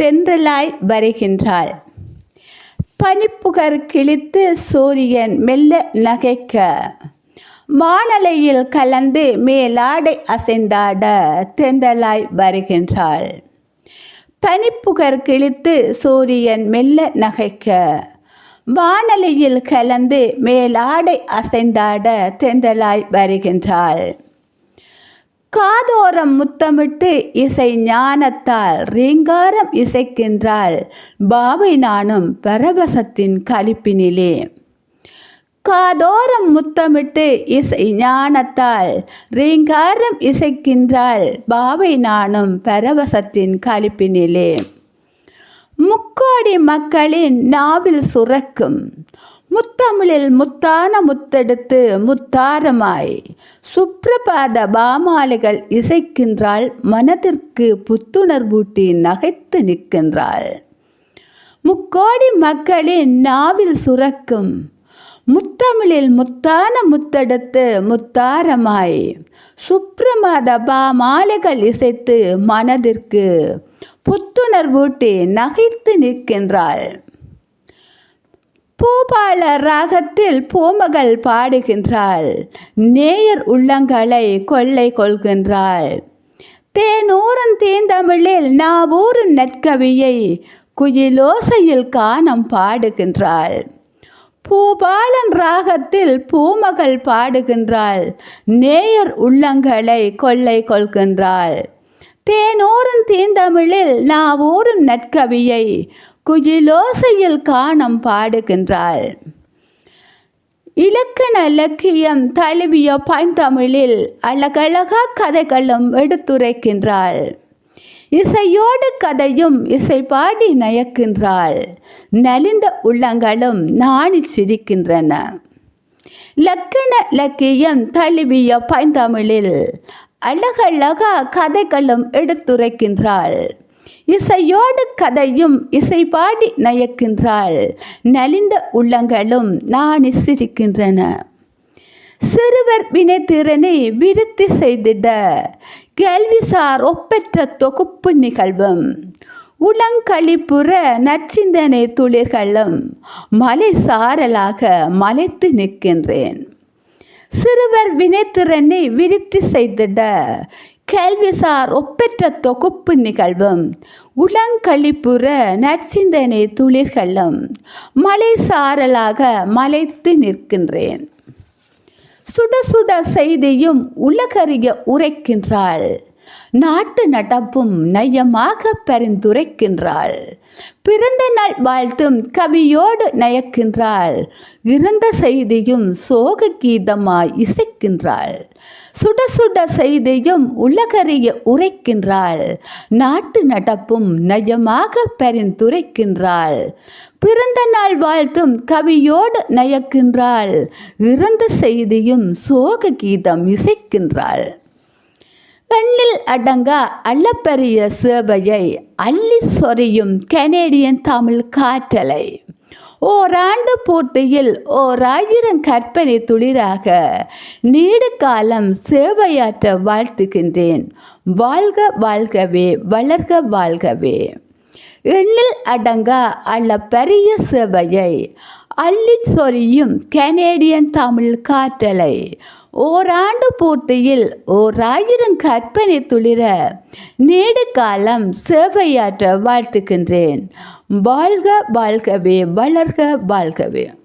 தென்றலாய் வருகின்றாள். பனிப்புகர் கிழித்து சூரியன் மெல்ல நகைக்க. வானலையில் கலந்து மேலாடை அசைந்தாட தென்றலாய் வருகின்றாள். பனிப்புகர் கிழித்து சூரியன் மெல்ல நகைக்க. வானலையில் கலந்து மேலாடை அசைந்தாட தென்றலாய் வருகின்றாள். காதோரம் முத்தமிட்டு இசை ஞானத்தால் ரீங்காரம் இசைக்கின்றாள் பாவை நானும் பரவசத்தின் கழிப்பினிலே. காதோரம் முத்தமிட்டு இசை ஞானத்தால் ரீங்காரம் இசைக்கின்றாள் பாவை நானும் பரவசத்தின் கழிப்பினிலே. முக்கோடி மக்களின் நாவில் சுரக்கும் முத்தமிழில் முத்தான முத்தெடுத்து முத்தாரமாய். சுப்ரபாத பாமாலைகள் இசைக்கின்றாள் மனதிற்கு புத்துணர்வூட்டி நகைத்து நிற்கின்றாள். முக்கோடி மக்களின் நாவில் சுரக்கும் முத்தமிழில் முத்தான முத்தெடுத்து முத்தாரமாய். சுப்ரமாத பாமாலைகள் இசைத்து மனதிற்கு புத்துணர்வூட்டி நகைத்து நிற்கின்றாள். பூபால ராகத்தில் பூமகள் பாடுகின்றாள். நேயர் உள்ளங்களை கொள்ளை கொள்கின்றாள். தேனூரன் தீந்தமிழில் நாவூரும் நற்கவியை குயிலோசையில் காணம் பாடுகின்றாள். பூபாலன் ராகத்தில் பூமகள் பாடுகின்றாள். நேயர் உள்ளங்களை கொள்ளை கொள்கின்றாள். தேனூரன் தீந்தமிழில் நாவூரும் நற்கவியை குயிலோசையில் காணம் பாடுகின்றாள். இலக்கண இலக்கியம் தழுவிய பைந்தமிழில் அழகழகா கதைகளும் எடுத்துரைக்கின்றாள். இசையோடு கதையும் இசை பாடி நயக்கின்றாள். நலிந்த உள்ளங்களும் நாணி சிரிக்கின்றன. இலக்கண இலக்கியம் தழுவிய பைந்தமிழில் அழகழகா கதைகளும் எடுத்துரைக்கின்றாள். இசையோடு கதையும் இசை பாடி நயக்கின்றாள். நலிந்த உள்ளங்களும் நாணி சிரிக்கின்றன சிறுவர் வினைத்திறனை விருத்தி செய்திட கேள்விசார் ஒப்பற்ற தொகுப்பு நிகழ்வும். உளங்களிப்புற நச்சிந்தனை துளிர்களும் மலை சாரலாக மலைத்து நிற்கின்றேன். சிறுவர் வினைத்திறனை விருத்தி செய்திட கேள்விசார் ஒப்பற்ற தொகுப்பு நிகழ்வும். உளங்களிப்புற நற்சிந்தனை துளிர்களும் மலை சாரலாக மலைத்து நிற்கின்றேன். சுட சுட செய்தியும் உலகறிய உரைக்கின்றாள். நாட்டு நடப்பும் நயமாக பரிந்துரைக்கின்றாள். பிறந்த நாள் வாழ்த்தும் கவியோடு நயக்கின்றாள். இறந்த செய்தியும் சோக கீதமாய் இசைக்கின்றாள். சுட சுட செய்தியும் உலகறிய உரைக்கின்றாள். நாட்டு நடப்பும் நயமாக பரிந்துரைக்கின்றாள். பிறந்த நாள் வாழ்த்தும் கவியோடு நயக்கின்றாள். இறந்த செய்தியும் சோக கீதம் இசைக்கின்றாள். பெண்ணில் அடங்கா அள்ளப்பெரிய சேவையை அள்ளி சொறியும் கனேடியன் தமிழ் காற்றலை. ஓராண்டு பூர்த்தியில் ஓர் ஆயிரம் கற்பனை துளிராக நீடு காலம் சேவையாற்ற வாழ்த்துகின்றேன். வாழ்க வாழ்கவே வளர்க வாழ்கவே. எண்ணில் அடங்கா அல்ல பெரிய சேவையை அள்ளி சொரியும் கனேடியன் தமிழ் காற்றலை. ஓராண்டு பூர்த்தியில் ஓர் ஆயிரம் கற்பனை துளிர நீடு காலம் சேவையாற்ற வாழ்த்துக்கின்றேன் வாழ்க வாழ்கவே வளர்க வாழ்கவே.